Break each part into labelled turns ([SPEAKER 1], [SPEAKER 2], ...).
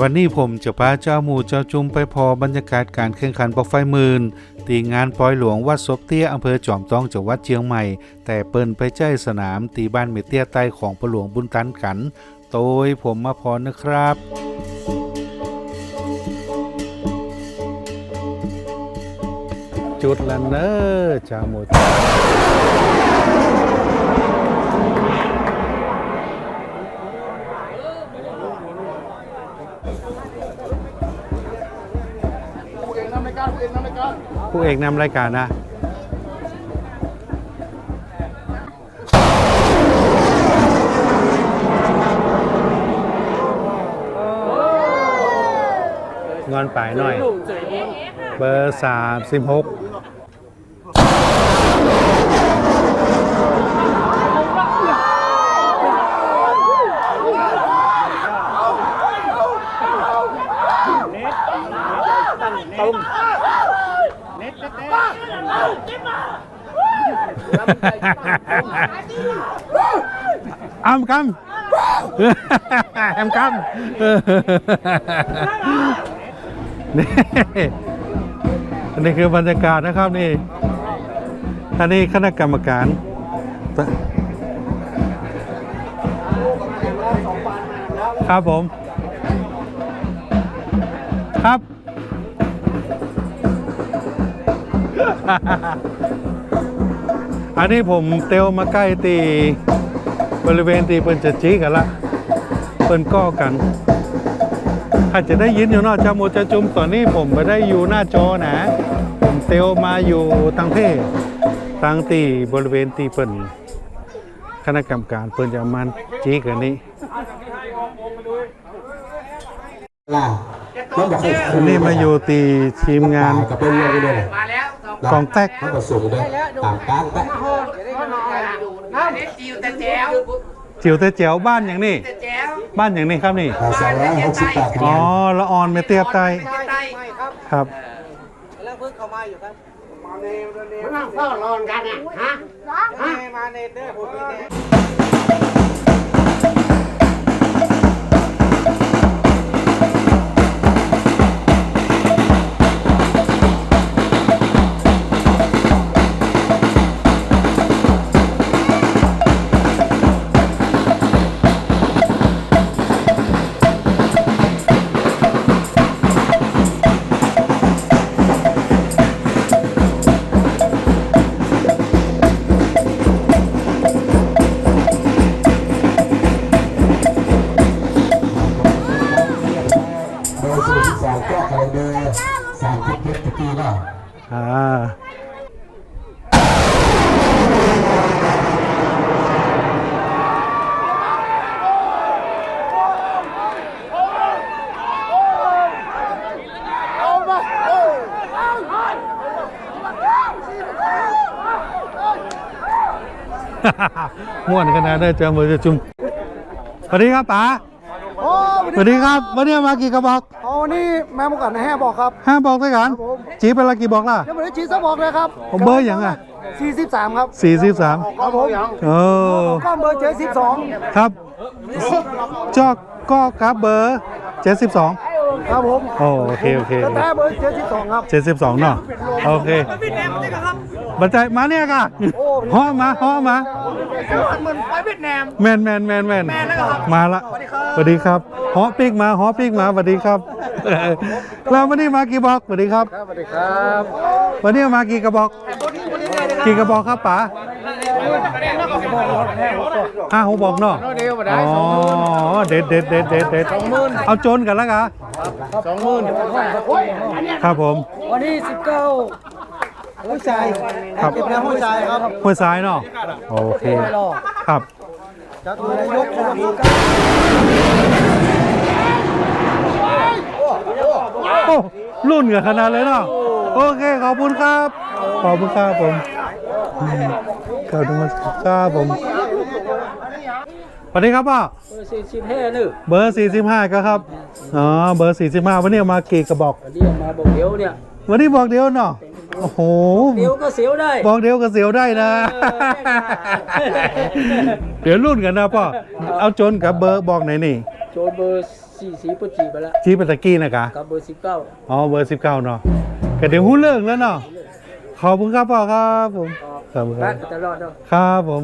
[SPEAKER 1] วันนี้ผมจะพาเจ้าหมูเจ้าจุมไปพอบรรยากาศการแข่งขันปอกไฟหมื่นตีงานปอยหลวงวัดศพเตี้ยอำเภอจอมทองจังหวัดเชียงใหม่ แต่เปิ้นไปใจสนามตีบ้านเมเตี้ยใต้ของปหลวงบุญตันกันโดยผมมาพรนะครับจุดละเนอเจ้าหมู ผู้เอกนำรายการนะงอนป่ายหน่อย เบอร์ สามสิบหกอ้ำกำแอมกำนี่อันนี้คือบรรยากาศนะครับนี่อันนี้คณะกรรมการครับผม ครับ อันนี้ผมเตียวมาใกล้ตีบริเวณตีเปินจะจีกันละเปินก้อกันอาจจะได้ยินอยู่เนอกจาโมจะจุมตอนนี้ผมไม่ได้อยู่หน้าจอนะ ผมเตียวมาอยู่ทางเพศทางตีบริเวณตีเปินคณะกรรมการเปินจะมันจีกันนี้
[SPEAKER 2] ล่ะมันบอกให้
[SPEAKER 1] อันนี้มาอยู่ตีทีมงาน
[SPEAKER 2] กับเป็นเรื่องด้วย
[SPEAKER 3] มาแล้ว
[SPEAKER 1] กองแตก
[SPEAKER 2] มันก็สูงด้วยต่างกลางแต่
[SPEAKER 3] เด็ดจิวแต่แจ๋ว
[SPEAKER 1] จิ๋วแต่แจ๋วบ้านอย่างนี้
[SPEAKER 3] แต่แจ๋ว
[SPEAKER 1] บ้านอย่างนี้ครับนี่
[SPEAKER 2] สองร้อยหกสิบแปดคะแน
[SPEAKER 1] อ๋อนละออนเมเตียบใต้
[SPEAKER 3] ใต้
[SPEAKER 1] ครับ
[SPEAKER 4] แล้วเพิ่งเข้ามาอยู่ครับ
[SPEAKER 3] นั่งเฝ้ารอนกันอะฮะ
[SPEAKER 4] มามาในเด้อผมเป็น
[SPEAKER 2] ม่
[SPEAKER 1] วนขนาดได้เจอมือจะจุ่มสวัสดีครับป๋า
[SPEAKER 4] โอ้
[SPEAKER 1] สวัสดีครับวันนี้มากี่กระบอก
[SPEAKER 4] โอ้นี่แม่มุกันแห่บอกครับ
[SPEAKER 1] ห้าบอกด้วยกันจีเป็นละกี่บอกล่ะ
[SPEAKER 4] ยังไม่ได้จีสบอกเลยครับ
[SPEAKER 1] ผมเบอร์อย่างอะ
[SPEAKER 4] 43ครับ
[SPEAKER 1] สี่สิบสาม
[SPEAKER 4] ครับผม
[SPEAKER 1] เออ
[SPEAKER 4] ก็เบอร์เจ็ดสิบสอง
[SPEAKER 1] ครับจอกก็ครับเบอร์เจ็ดสิบสอง
[SPEAKER 4] ครับผม
[SPEAKER 1] โอเคโอเค
[SPEAKER 4] กระแตเบอร์เจ็ดสิบสองครับ
[SPEAKER 1] เจ็ดสิบสองเนาะโอเค บันใจมาเนี่ยก่ะฮ้อมาฮ้อมา
[SPEAKER 4] เหมือนไปเวียดนาม
[SPEAKER 1] แมนแมนแมนแมนมาละสวัสดีครับฮอปีกมาฮอปีกมาสวัสดีครับเราวันนี้มากี่บอกสวัสดีครับ
[SPEAKER 4] สวัสดีครับ
[SPEAKER 1] วันนี้มากี่กระบอกกี่กระบอกครับป๋าห้าหกบอกเนาะอ๋อเด็ดเด็ดเด็ดเด็ดเด็ดเอาโจนกันแล้วกะ
[SPEAKER 4] สองหมื่น
[SPEAKER 1] ครับผม
[SPEAKER 4] วันนี้สิบเก้า หัวใจ
[SPEAKER 1] ครับ
[SPEAKER 4] เก็บแล้วหัวใจครับ
[SPEAKER 1] ห้วยซ้ายเนาะโอเค
[SPEAKER 4] รอ
[SPEAKER 1] ครับ
[SPEAKER 4] จะถูกนายกนะครับ
[SPEAKER 1] โอ้รุ่นกับขนาดเลยเนาะโอเคขอบคุณครับ ขอบคุณครับผมอืมขอบคุณครับผมสวัสดีครับพ่อ
[SPEAKER 4] สี่สิบห้านึก
[SPEAKER 1] เบอร์45ก็ครับอ๋อเบอร์45วันนี้เอามากี่กระบอก
[SPEAKER 4] เดี๋ยวมาบอกเดี๋ยวเนี่ย
[SPEAKER 1] วันนี้บอกเดียวเนาะ โอ้โห
[SPEAKER 4] เดี๋ยวก็เสียวได้
[SPEAKER 1] บอกเดียวก็เสียวได้นะ
[SPEAKER 4] เออ
[SPEAKER 1] เดี๋ยวรุ่นกันนะพ่อ เอาจนกับเบอร์บอกไหนอยนี่
[SPEAKER 5] โจนเบอร์สี่สีปุจีไปแล้ว
[SPEAKER 1] จีเป็นตะกี้นะกะ
[SPEAKER 5] กับเบอร์สิบเก้า
[SPEAKER 1] อ๋อเบอร์สิบเก้าเนาะก็เดี๋ยวหูเลิกแล้วเนาะขอบคุณครับพ่อครับผมขอบคุณค
[SPEAKER 5] บ้า
[SPEAKER 1] รั
[SPEAKER 5] น
[SPEAKER 1] บ
[SPEAKER 5] ตลอดเนาะ
[SPEAKER 1] ครับผม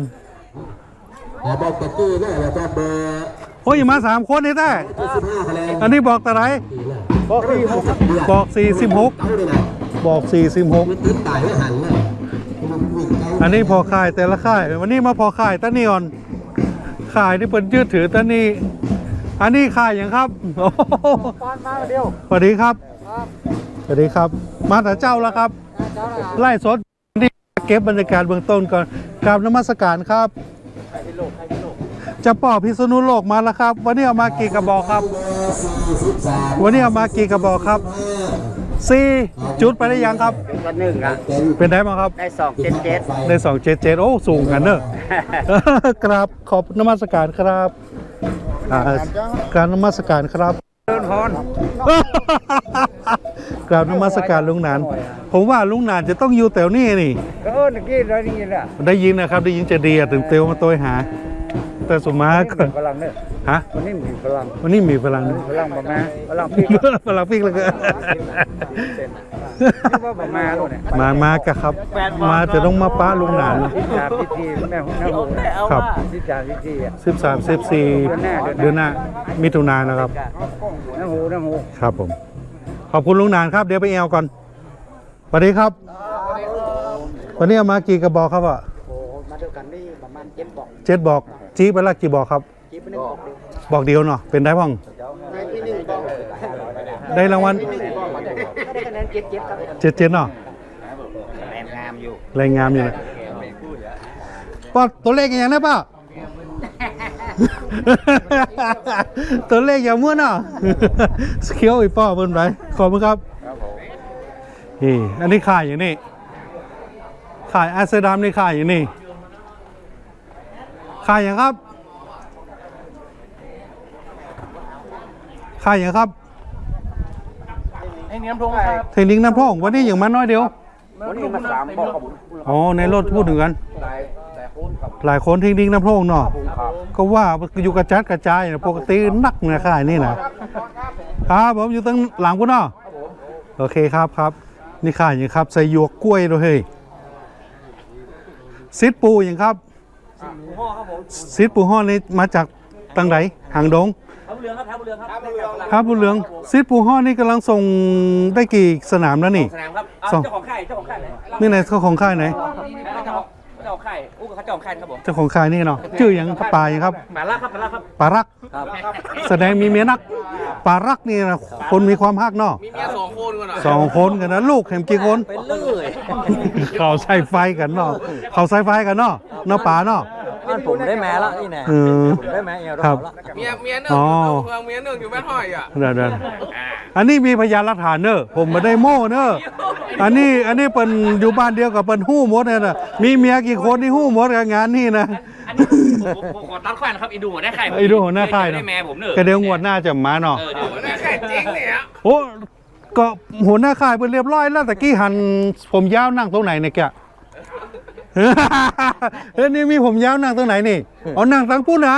[SPEAKER 2] แล้วบอกตะกี้เนี่ยแล้วก็เบอร์
[SPEAKER 1] โอ้ยมาสามคนนี่แต่
[SPEAKER 2] สิบห้าคะแนน
[SPEAKER 1] อันนี้บอกแต่ไหน
[SPEAKER 2] บอกสี่หก
[SPEAKER 1] บอกสี่สิบหก
[SPEAKER 2] เก้าเลยนะ
[SPEAKER 1] บอกสี่สิบหก
[SPEAKER 2] มันติดตายไม่หันเลยมันวิ่งเก้า
[SPEAKER 1] อันนี้พอขายแต่ละค่ายวันนี้มาพอขายตะนีออนขายที่เปิดยืดถือตะนีอันนี้ขายอย่างครับโอ้โห
[SPEAKER 5] ป้อนมาเดียว
[SPEAKER 1] สวัสดีครับสวัสดีครับ มาแต่เจ้าแล้วครับ
[SPEAKER 5] เจ้าละ
[SPEAKER 1] ไล่สดนี่เก็บบรรยากาศเบื้องต้นก่อนกราบนมัสการครับเจะป่อพิษณุโลกมาแล้วครับ วันนี้เอามากี่กระบอกครับ
[SPEAKER 2] เบอร์สี่สิบสาม
[SPEAKER 1] วันนี้เอามากี่กระบอกครับ สี่จุดไปได้ยังครับ
[SPEAKER 3] ก็หนึ่งอะ
[SPEAKER 2] เป็น
[SPEAKER 1] เป็นได้บ้างครับ
[SPEAKER 3] ได้สองเจ็ดเจ็ด
[SPEAKER 1] ได้สองเจ็ดเจ็ดโอ้สูงกันเนอะกราบขอบนมัสการครับอ่าการนมัสการครับ
[SPEAKER 3] เดินพร
[SPEAKER 1] กราบนมัสการลุงหนาน ผมว่าลุงหนานจะต้องอยู่แถวนี้นี่
[SPEAKER 3] ก็เออเมื่อกี้ได้ยินแหละ
[SPEAKER 1] ได้ยินนะครับได้ยินจะดีอะถึงเตียวมาตัวหา แต่สมมาก็
[SPEAKER 3] พลังเนี่ย
[SPEAKER 1] ฮะ
[SPEAKER 3] วันนี้มีพลัง
[SPEAKER 1] วันนี้มีพลัง
[SPEAKER 3] พลังประมาณพลังพี่
[SPEAKER 1] พลังพิกเลยก็
[SPEAKER 3] ว่าประมาณเนี่ย
[SPEAKER 1] มามากะครับ มาจะต้องมาป้าลุงหนาน
[SPEAKER 3] ที่จาพิธีแม่หุ่นแม่หุ่น
[SPEAKER 1] ครับ
[SPEAKER 3] ที่จาพิธีอะ
[SPEAKER 1] สิบสามสิบสี่เดือนหน้ามิถุนายนนะครับ
[SPEAKER 3] น้ำหูน้ำหู
[SPEAKER 1] ครับผม ขอบคุณลุงหนานครับเดี๋ยวไปแอลก่อนสวัสดีครับวันนี้เอามากี่กระบอกครับอะ
[SPEAKER 3] โอ้มาด้วยกันนี่ประมาณเจ็ดบอก
[SPEAKER 1] เจ็ดบอกจี้ไปละกี่บอกครับ
[SPEAKER 3] จีบหนึ่งบอกเดียว
[SPEAKER 1] บอกเดียวเนาะเป็นได้บ้าง
[SPEAKER 3] ในที่หนึ่งบอก
[SPEAKER 1] ได้รางวัล
[SPEAKER 3] ก็ได้คะแนนเจ็ดเจ็ดครับ
[SPEAKER 1] เจ็ดเจ็ดเนาะ
[SPEAKER 3] แรงงามอยู่
[SPEAKER 1] แรงงามอยู่นะป้าตัวเลขอย่างนั้นป้าตัวเลขอย่างมั่วเนาะสเคียวอีป้อเบิ่นไปขอบคุณครับนี่อันนี้ขายอย่างนี้ขายอาเซดามนี่ขายอย่างนี้ ขายอย่างครับขายอย่างครับ
[SPEAKER 5] ไอ้เนี้ยพงครับ
[SPEAKER 1] เทคนิคน้ำพ่องวันนี้อย่างมาน้อยเดียว
[SPEAKER 3] วันนี้มาสามบอกครับ
[SPEAKER 1] อ๋อในรถพูดถึงกัน
[SPEAKER 3] หลายคนครับ
[SPEAKER 1] หลายคนเทคนิคน้ำพ่องเนาะ
[SPEAKER 3] ครับ
[SPEAKER 1] ก็ว่าอยู่กระจัดกระจายนะปกตินักนะค่ายนี่นะครับผมอยู่ตั้งหลังกูเนาะโอเคครับครับ นี่ค่ายอย่างครับใส่หยวกกล้วยด้วยเฮ้ยซิดปูอย่างครับ ซิดปูห่อนี่มาจากตังไหนหางดง
[SPEAKER 5] ทับเรืองครับทับเรืองครับ
[SPEAKER 1] ครับบุญเหลืองซิดปูห่อนี่กำลังส่งได้กี่สนามแล้วนี่
[SPEAKER 5] สนามครับ
[SPEAKER 1] สอง
[SPEAKER 5] เจ้าของค่ายเจ้าของค่ายไหน
[SPEAKER 1] นี่ไหนเขาของค่ายไหน
[SPEAKER 5] เจ้าของเจ้าของค่ายอู้กับเขาเจ้าของค่ายครับผม
[SPEAKER 1] เจ้าของค่ายนี่เนาะชื่ออย่างครับปลาอย่างครับ
[SPEAKER 5] มาล่าครับมาล่าครับ
[SPEAKER 1] ปลารัก
[SPEAKER 5] ครับ
[SPEAKER 1] แสดงมีเมียนักปลารักนี่นะคนมีความฮักเนาะ
[SPEAKER 3] มีเมียสองคนก่อนอะ
[SPEAKER 1] สองคนกันนะลูกเห็นกี่คน
[SPEAKER 5] ไปเรื่อย
[SPEAKER 1] เขาใส่ไฟกันเนาะเขาใส่ไฟกันเนาะเนาะป่าเนาะ
[SPEAKER 5] บ้านผมได้แม้ละนี่แน่
[SPEAKER 1] เออ
[SPEAKER 5] ผมได้แม้เอว
[SPEAKER 1] ครับ
[SPEAKER 5] ละ
[SPEAKER 3] เมียเมียหนึ่ง
[SPEAKER 1] อ๋อ
[SPEAKER 3] เมืองเมียหนึ่งอยู่แม่ห้อยอะ
[SPEAKER 1] เดี๋ยวเดี๋ยวอันนี้มีพยานหลักฐานเนอะผมไม่ได้โม่เนอะอันนี้อันนี้เป็นอยู่บ้านเดียวกับเป็นหู้หมดเนี่ยนะมีเมียกี่คนที่หู้หมดกับงานนี่นะ
[SPEAKER 6] ผมผมขอตั้งค่ายนะครับอีดูหัวหน้าค่ายผม
[SPEAKER 1] ไอ้ดูหัวหน้าค่าย
[SPEAKER 6] ได้
[SPEAKER 1] เนาะ
[SPEAKER 6] แม่ผมเนอะ
[SPEAKER 1] ก็เดี๋ยวงวดหน้าจะมาเนาะ
[SPEAKER 6] เออเดี๋ยวหัวห
[SPEAKER 3] แม่
[SPEAKER 6] น้า
[SPEAKER 3] ไข่จริงเนี่ย
[SPEAKER 1] โอ้ก็หัวหน้าค่ายเป็นเรียบร้อยแล้วแต่กี้หันผมยาวนั่งตรงไหนเนี่ยแก เฮ้ยนี่มีผมยาวนั่งตรงไหนนี่อ๋อนั่งตั้งปุ้นนะ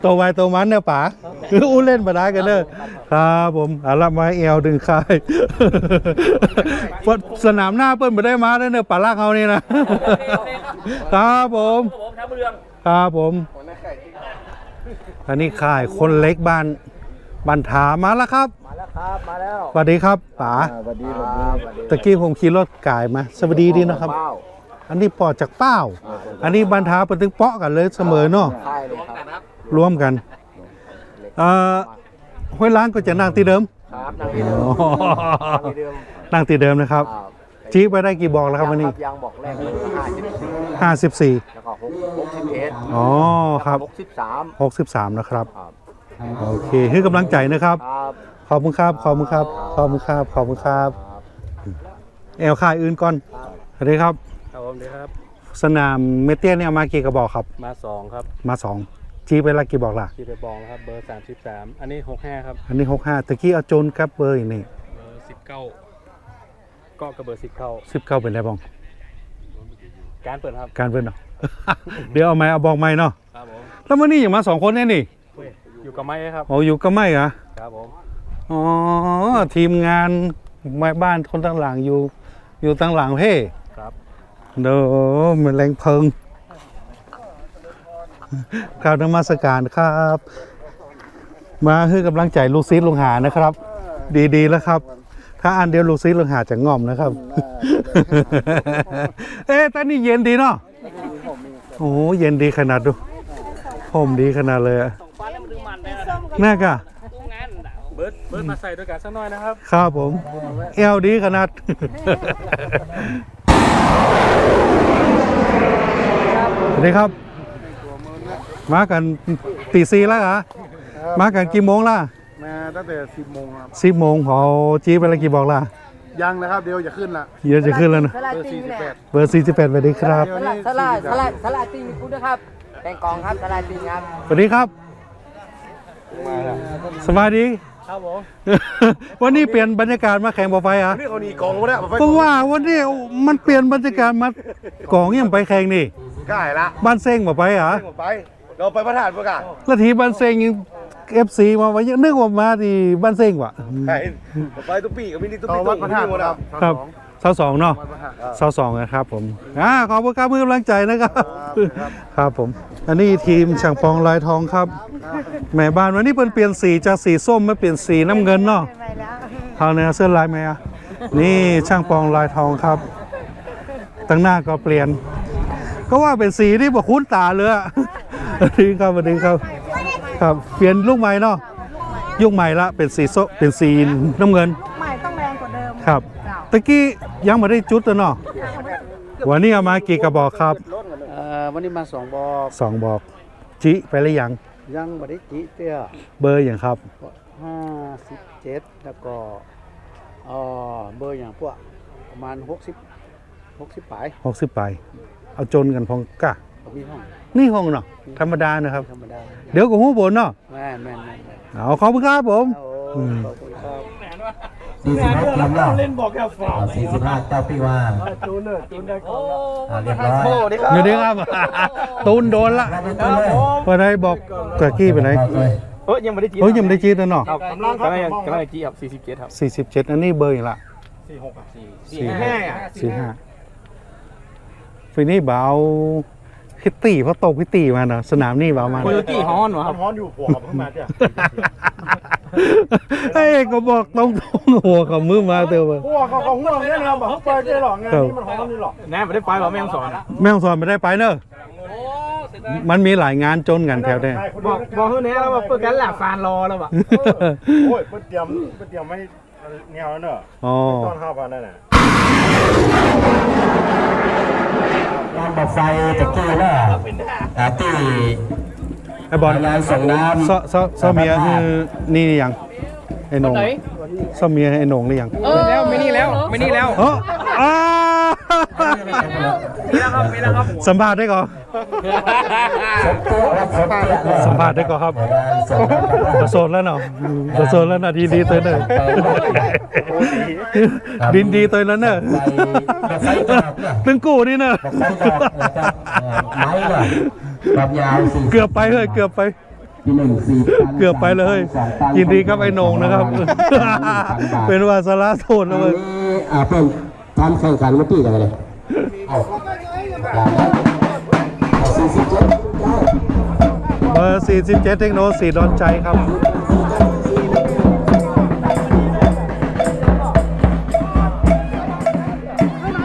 [SPEAKER 1] โตวไวโตมันเนี่ยป๋าอู้เล่นมาได้กันเด้อครับผมอารับไม้เอวดึงค่ายเปิดสนามหน้าเปิ้นมาได้มาแล้วเนี่ยป๋าลากเขานี่นะครับผม
[SPEAKER 5] ผมทับเรือง
[SPEAKER 1] ครับผมอันนี้ค่ายคนเล็กบ้านบันถามาแล้วครับ
[SPEAKER 3] มา แล้วครับมาแล้ว
[SPEAKER 1] สวัสดีครับป๋า
[SPEAKER 3] สวัสดีสวัสดี
[SPEAKER 1] ตะกี้ผมขี่รถกายมา สวัสดีดีนะครับอันนี้ปอดจากเป้า อันนี้บันทาเป็นถึงเปาะกันเลยเสมอเนาะ
[SPEAKER 3] ใช่เลยครับ
[SPEAKER 1] รวมกันเอ่อห้วยล้างก็จะนั่งที่เดิม
[SPEAKER 3] ครับนางที่เดิม
[SPEAKER 1] อ๋อนา
[SPEAKER 3] งที่เดิม
[SPEAKER 1] นั่งที่เดิมนะครับ
[SPEAKER 3] ครับ
[SPEAKER 1] จี้ไปได้กี่บอกแล้วครับวันนี้
[SPEAKER 3] ยางบอกแรกเลยห้าสิบสี่
[SPEAKER 1] 54
[SPEAKER 3] แล้วก็หกหกสิบเอ็ด
[SPEAKER 1] อ๋อครับ
[SPEAKER 3] หกสิบสาม
[SPEAKER 1] 63 นะครับ
[SPEAKER 3] ครับ
[SPEAKER 1] โอเคให้กำลังใจนะครับ
[SPEAKER 3] ครับ
[SPEAKER 1] ข อบคุณครับ ขอบคุณครับ ขอบคุณครับ ขอบคุณครับ แอลค่ายอื่นก่อนสวัสดีครับ
[SPEAKER 5] ครับผมดีครับ
[SPEAKER 1] สนามเมเตียนเนี่ยเอามากี่กระบอกครับ
[SPEAKER 5] มาสองครับ
[SPEAKER 1] มาสองจี้ไปละกี่บอกล่ะ
[SPEAKER 5] ที่ไปบองครับ เบอร์สามสิบสามอันนี้หกห้าครับ
[SPEAKER 1] อันนี้65ตะกี้เอาโจนครับเบอร์อีกนี่
[SPEAKER 5] เบอร์สิบเก้าก็กระเบอร์สิบเข้า
[SPEAKER 1] 19เป็นไรบ้าง
[SPEAKER 5] การเปิดครับ
[SPEAKER 1] การเพื่อนเนาะ เดี๋ยวเอาไม้เอาบอกไม้เนาะ
[SPEAKER 5] ครับผม
[SPEAKER 1] แล้ววันนี้อย่างมาสองคนเนี่ยนี่
[SPEAKER 5] วันอยู่กับไม้ครับ
[SPEAKER 1] โอ้อยู่ก็ไม่เหรอ
[SPEAKER 5] ครับผม
[SPEAKER 1] อ๋อ ทีมงานแม่บ้านคนตั้งหลังอยู่ อยู่ตั้งหลังเพ่
[SPEAKER 5] ครับ
[SPEAKER 1] เด้อมันแรงเพิงกรารนมัสการครับ มาให้กำลังใจลูกศิษย์ลุงหานะครับ ดีๆแล้วครับ ถ้าอันเดียวลูกศิษย์ลุงหาจะง่อมนะครับ เอ๊ะตอนนี้เย็นดีเนาะโอ้โหเย็นดีขนาดดูผมดีขนาดเลยอะ
[SPEAKER 6] ฟ้าแล้วมันดึงมันไปแล้ว
[SPEAKER 1] น่ากะ
[SPEAKER 6] งานน่ะ
[SPEAKER 5] เบิร์ดเบิร์ดมาใส่ด้วยกันสักหน่อยนะครับ
[SPEAKER 1] ครับผม เอลดีขนาด สวัสดีครับ มากันตีซีแล้วเหรอมากันกี่โมงล่ะ
[SPEAKER 7] มาตั้งแต่10โมงครับ
[SPEAKER 1] สิบโมงพอจีไปแล้วกี่บอกล่ะ
[SPEAKER 7] ยังนะครับเดี๋ยวจะขึ้นละ
[SPEAKER 1] เดี๋ยวจะขึ้นแล้วนะ
[SPEAKER 8] สลา
[SPEAKER 7] เบอร์
[SPEAKER 8] ตีนี่แหละ
[SPEAKER 7] 48
[SPEAKER 1] เบอร์สี่สิบแปดสวัสดีครับ
[SPEAKER 7] เดี๋ยว
[SPEAKER 8] สลา
[SPEAKER 7] นี้
[SPEAKER 8] สลาสลาสลาตีมีคุณนะครับแตงกองครับสลาตีครับ
[SPEAKER 1] สวัสดีครับสบายดี
[SPEAKER 5] ครับผม
[SPEAKER 1] วันนี้เปลี่ยนบรรยากาศมาแข่งบอลไฟอะ
[SPEAKER 7] นี่เขาหนีกองมาแล้วไป
[SPEAKER 1] เพราะว่าวันนี้มันเปลี่ยนบรรยากาศมากองยังไปแข่งนี่
[SPEAKER 7] ก่ายละ
[SPEAKER 1] บ้านเซ้งบอไปเหรอ
[SPEAKER 7] ไปเราไปประธานประกาศ
[SPEAKER 1] แล้วทีบ้านเซ้งยังเอฟซีมาไว้ยังนึกว่ามาที่บ้านเซ้งวะ
[SPEAKER 7] ใช่ไปตุ๊ปีกับมินิตุ๊ปีวัดประธานครับ
[SPEAKER 1] ครับ เสาสองเนาะ
[SPEAKER 7] วัดประธาน
[SPEAKER 1] เสาสองนะครับผมอ่าขอบคุณครับมือกำลังใจนะครับครับผม อันนี้ทีมช่างปองลายทองครับแหม่บ้านวันนี้เพิ่นเปลี่ยนสีจากสีส้มมาเปลี่ยนสีน้ำเงินเนาะทางเนื้อเสื้อลายไหมอะนี่ช่างปองลายทองครับตั้งหน้าก็เปลี่ยน ก็ว่าเป็นสีที่บอกคุ้นตาเลยอะสวัสดีครับสวัสดีครับ ครับเปลี่ยนลูกใหม่เนาะยุคใหม่ละเป็นสีโซเป็นสีน้ำเงิน
[SPEAKER 8] ใหม่ต้องแรงกว่าเดิม
[SPEAKER 1] ครับ ตะกี้ยังไม่ได้จุดเลยเนาะวันนี้เอามากี่กระบอกครับ
[SPEAKER 4] เอ่อวันนี้มาสองบอก
[SPEAKER 1] สองบอก จิไปแล้วยัง
[SPEAKER 4] ยังบริจิเตี้ย
[SPEAKER 1] เบอร์อย่างครับ
[SPEAKER 4] ห้าสิบเจ็ดแล้วก็เอ่อเบอร์อย่างพวกประมาณหกสิบหกสิบปลาย
[SPEAKER 1] 60ไป เอาจนกันพองกะ
[SPEAKER 4] มีห้อง
[SPEAKER 1] นี่ห้องเนาะธรรมดานะครับ
[SPEAKER 4] ธรรมดา
[SPEAKER 1] เดี๋ยวก็หูบนเนาะ
[SPEAKER 4] แม่นแม่นแม่นแม่น
[SPEAKER 1] เอาขอบคุณครับผม
[SPEAKER 4] โอ้ขอบคุณครับ
[SPEAKER 2] สี่สิบห้าเตรียมแล้วเล่นบอกแค่ฝาสี่สิบห้าเจ้าพี่ว่า
[SPEAKER 4] จูนเนอร์จูนได้ก่อน
[SPEAKER 2] อ่าเรียบร้อย
[SPEAKER 1] อยู่ดีครับตูนโดนละ
[SPEAKER 2] เราไปต้นเลย
[SPEAKER 1] ไปไหนบอกกะกี้ไปไหน
[SPEAKER 2] บอกเลย
[SPEAKER 5] เอ้ยยังไม่ได้จี
[SPEAKER 1] เฮ้ยยังไม่ได้จีดเลยเนาะ
[SPEAKER 5] ครับกำลังกำลังกำลังจีครับ47ครับ
[SPEAKER 1] 47อันนี้เบอร์อย่างละ
[SPEAKER 5] 46ครับ
[SPEAKER 1] สี่ห้าสี่ห้าฟีนี่เบาพิตตี้เพราะตกพิตตี้มาเนาะสนามนี่เบามา
[SPEAKER 5] โคโยตี้ฮอนวะครับ
[SPEAKER 7] ฮ้อนอยู่หัวเพิ่งมาจ้ะ
[SPEAKER 1] เฮ้ยก็บอกตรงๆหัวกับมือมาเตียวไป
[SPEAKER 7] หัวเขาเขาห่วงเนี่ยนะบอกเขาไปได้หรอกงานนี้มันฮ้อนนี่หรอก
[SPEAKER 5] แน่ไม่ได้ไปหรอแม่งสอน
[SPEAKER 1] แม่ฮ่องสอนไม่ได้ไปเนอะมันมีหลายงานจนกันแถวเนี้
[SPEAKER 5] บอกบอกเฮ้ยเนี่ยแล้วว่าเปิดกันแหละฟานรอแล้ววะ
[SPEAKER 7] โอ้ยเพิ่นเตรียมเพิ่นเตรียมไม่แนวแล้วเนอะ
[SPEAKER 1] อ๋อ
[SPEAKER 7] ต้อนข้าวปานนั่นน่ะ
[SPEAKER 2] งานบอกไฟตะกี้เนอะอ่าที่
[SPEAKER 1] ไอ้บอล
[SPEAKER 2] งานส่งน้ำ
[SPEAKER 1] ซ้อซ้อซ้อเมียคือนี่ยังไอ้หนงซ้อเมียไอ้หนงหรือยัง
[SPEAKER 6] แล้วไม่นี่แล้วไม่นี่แล้ว
[SPEAKER 1] เอออ้า
[SPEAKER 6] มีแล้วครับมีแล้วครับ
[SPEAKER 1] สัมภาษณ์ได้ก่อน
[SPEAKER 2] สัม
[SPEAKER 1] ภาษณ์ได้ก่อนครับ
[SPEAKER 2] งานส่งน้ำครับ
[SPEAKER 1] ประโสดแล้วเนาะประโสดแล้วนะดีดีตัวเนอะดินดีตัวนั้นเนอะ
[SPEAKER 2] ไฟบอกไฟดอกเนี่ย
[SPEAKER 1] ตึงกู้นี่เนอะ
[SPEAKER 2] บอกไฟดอกนะ ครับเอ่อไม้เนี่ยความยาวสี่
[SPEAKER 1] เกือบไปเฮ้ยเกือบไป
[SPEAKER 2] ที่หนึ่งสี่พัน
[SPEAKER 1] เกือบไปเลย
[SPEAKER 2] สองพัน
[SPEAKER 1] ยินดีครับไอ้โหนงนะครับเป็นวาสาระโทษ
[SPEAKER 2] อั
[SPEAKER 1] นะ
[SPEAKER 2] น
[SPEAKER 1] เว้ย
[SPEAKER 2] นี้อ่าเป็นทำแข่งขันเมื่อกี้กันเลยเอาอย่างนั้นเอาสี่สิบเจ็ด
[SPEAKER 1] เบอร์47 เทคโนสีดอนใจครับ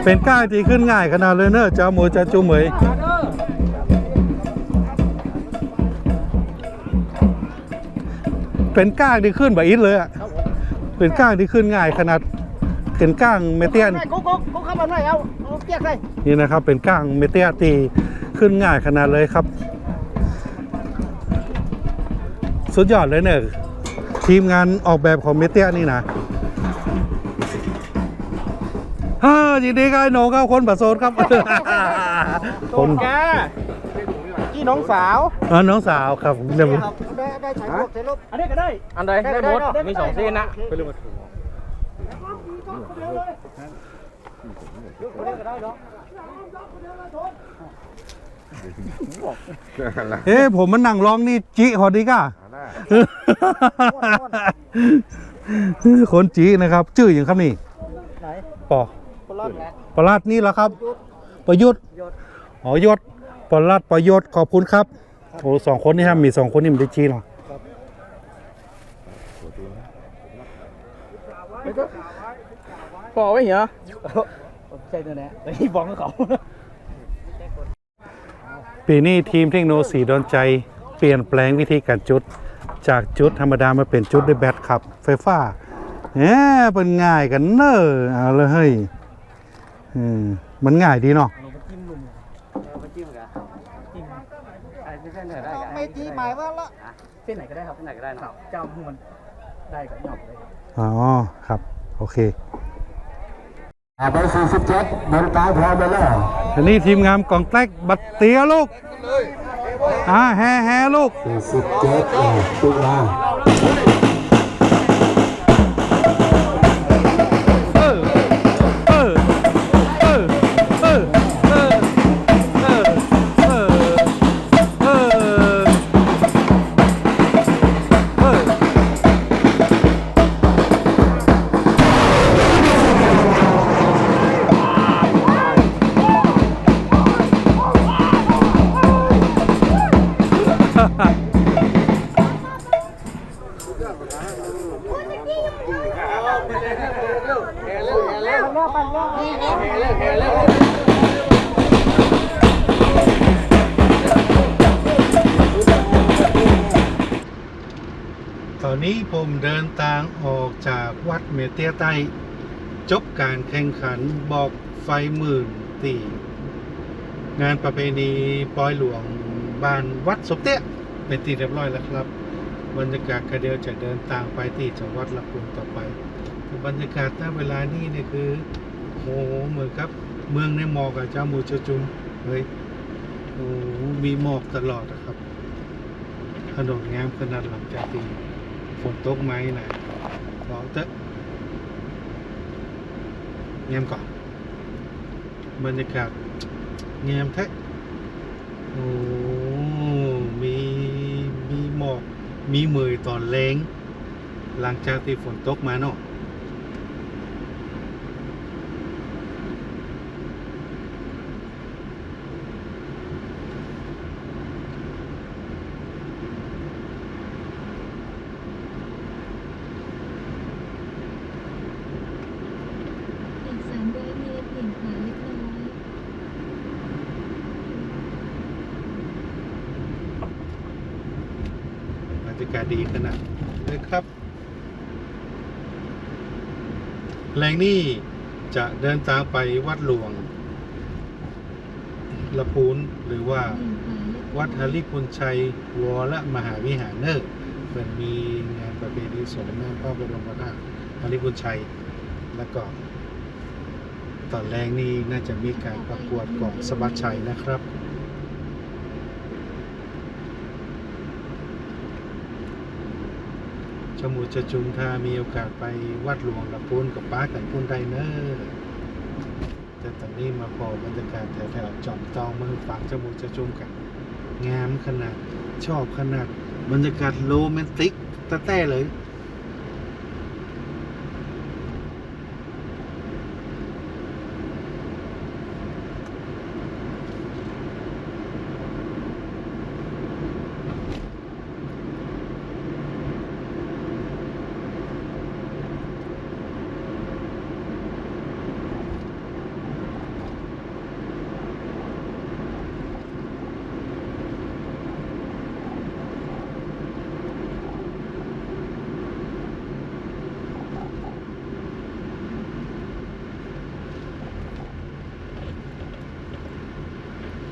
[SPEAKER 1] เป็นก้างที่ขึ้นง่ายขนาดเลยเนอะเจ้าหมูเจ้าจุ๋มเหมย เป็นก้างที่ขึ้นแบบอิดเลยอะเป็นก้างที่ขึ้นง่ายขนาดเป็นก้างเมเตียน
[SPEAKER 8] กุ๊กกุ๊กกุ๊กเข้ามาหน่อยเอาเอาเปียกใส่
[SPEAKER 1] นี่นะครับเป็นก้างเมเตียตีขึ้นง่ายขนาดเลยครับ สุดยอดเลยเนี่ยทีมงานออกแบบของเมเตียนี่นะฮ่ายินดีกับไอ้โหนงครับคนบัตรโซนครับ คน
[SPEAKER 4] แกที่น้องสาว
[SPEAKER 1] เออน้องสาวครับเดี๋ยว
[SPEAKER 8] ได้ได้ใช้ลูกใช้ลูก
[SPEAKER 4] อันนี้ก็ได้
[SPEAKER 6] อันใดได้หมด มีสองเส้นนะ
[SPEAKER 1] เอ๊ะผมมันนั่งร้องนี่จิฮอดีก้า
[SPEAKER 7] ได้
[SPEAKER 1] คนจีนะครับ ชื่ออย่างครับนี่
[SPEAKER 4] ไหน
[SPEAKER 1] ปอ
[SPEAKER 4] คนรอดแหละ
[SPEAKER 1] ประหลัดนี่เหรอครับ ประยุทธ์
[SPEAKER 4] ยศ
[SPEAKER 1] อ๋อยศประหลัดประยศขอบคุณครับโอ้สองคนนี่ฮะมีสองคนนี่มันได้จีหรอ
[SPEAKER 6] ปอไว้เหรอ
[SPEAKER 4] ใช่ตัวเนี้ย
[SPEAKER 6] ไอ้บอกกับเขา
[SPEAKER 1] ปีนี้ทีมเทคโนโลยีดอนใจ เปลี่ยนแปลงวิธีการจุด จากจุดธรรมดามาเป็นจุดด้วยแบตขับ ไฟฟ้าแหมเป็นง่ายกันเนอะเอาเลยเฮ้ยอืมมันง่ายดีเนาะ
[SPEAKER 3] มาจิ้มกันจิ้มไอ้ที่เส้นไหนได้
[SPEAKER 4] ไม่จีหมายว่าละ
[SPEAKER 6] เส้นไหนก็ได้ครับ
[SPEAKER 3] เส้นไหนก็ได้เนาะ
[SPEAKER 6] เจ้าพวกมันได้กับหยอกเลย
[SPEAKER 1] อ๋อ ครับ โอเค
[SPEAKER 2] อ่าเบอร์สี่สิบเจ็ดบนกลางพร้อมไปแล้ว
[SPEAKER 1] อันนี้ทีมงานกองแตกบัตรเตียลูกอ่าแฮ่แฮ่ลูก
[SPEAKER 2] สี่สิบเจ็ดอ่าจุกมา
[SPEAKER 1] ตอนนี้ผมเดินทางออกจากวัดเมเตียไตจบการแข่งขันบอกไฟหมื่นตีงานประเพณีปอยหลวงบ้านวัดสมเตี้ยเป็นตีเรียบร้อยแล้วครับบรรยากาศกระเดียวจะเดินทางไปที่จังหวัดลำพูนต่อไป บรรยากาศณเวลานี้เนี่ยคือโอ้โหเหมือนครับเมืองในหมอกอะเจ้าหมูเจ้าจุมเฮ้ยโอ้มีหมอกตลอดนะครับถนนงามขนาดหลังจากที่ฝนตกไหมนะรอเตะงียบก่อนบรรยากาศงียบแท้โอ้มีมีหมอกมีเมยตอนแรงหลังจากที่ฝนตกมาเนาะ
[SPEAKER 9] อีก 300 เมตรเปลี่ยนขวาเล็กน้อย
[SPEAKER 1] บรรยา กาศดีขนาดเลยครับ แรงนี้จะเดินทางไปวัดหลวงละพูนหรือว่า
[SPEAKER 9] วั
[SPEAKER 1] ดฮาริพุนชัยวรมหาวิหารเนอร์เป็นมีงานประเพณีสงฆ์หน้าพระบรมธาตุฮาริพุนชัย แล้วก็ตอนแรกนี้น่าจะมีการประกวดเกาะสะบัดชัยนะครับ ชมุจะจุมถ้ามีโอกาสไปวัดหลวงละพูนกับป้ากันพูนไดเนอร์แต่ตอนนี้มาพอบรรยากาศแถวๆจอมตองมาฝากชมุจะจุมกัน งามขนาดชอบขนาดบรรยากาศโรแมนติกตะแต่เลย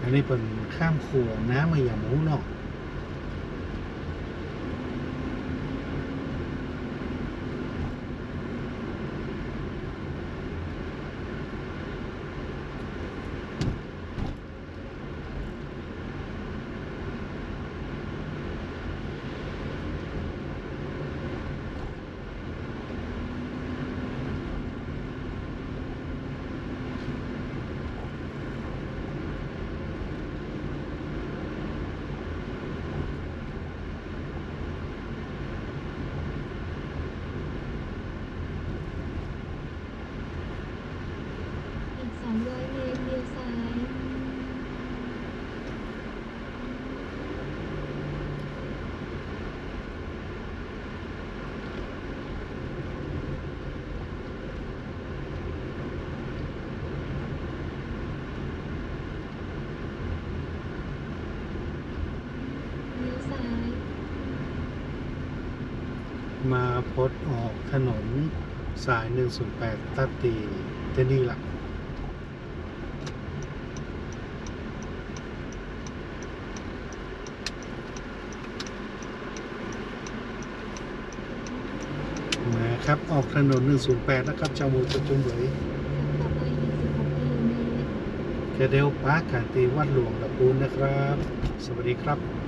[SPEAKER 1] อันนี้เป็นข้ามขัวน้ำมาอย่างหมูเนาะ มาพดออกถนนสาย 108ตัดตีเทนี่ละนะครับ ออกถนน 108 นะครับชาวมูจะจุ่มเหลย
[SPEAKER 9] กเมตร
[SPEAKER 1] แคเดลปาร์คการตีวัดหลวงลำพูนนะครับ สวัสดีครับ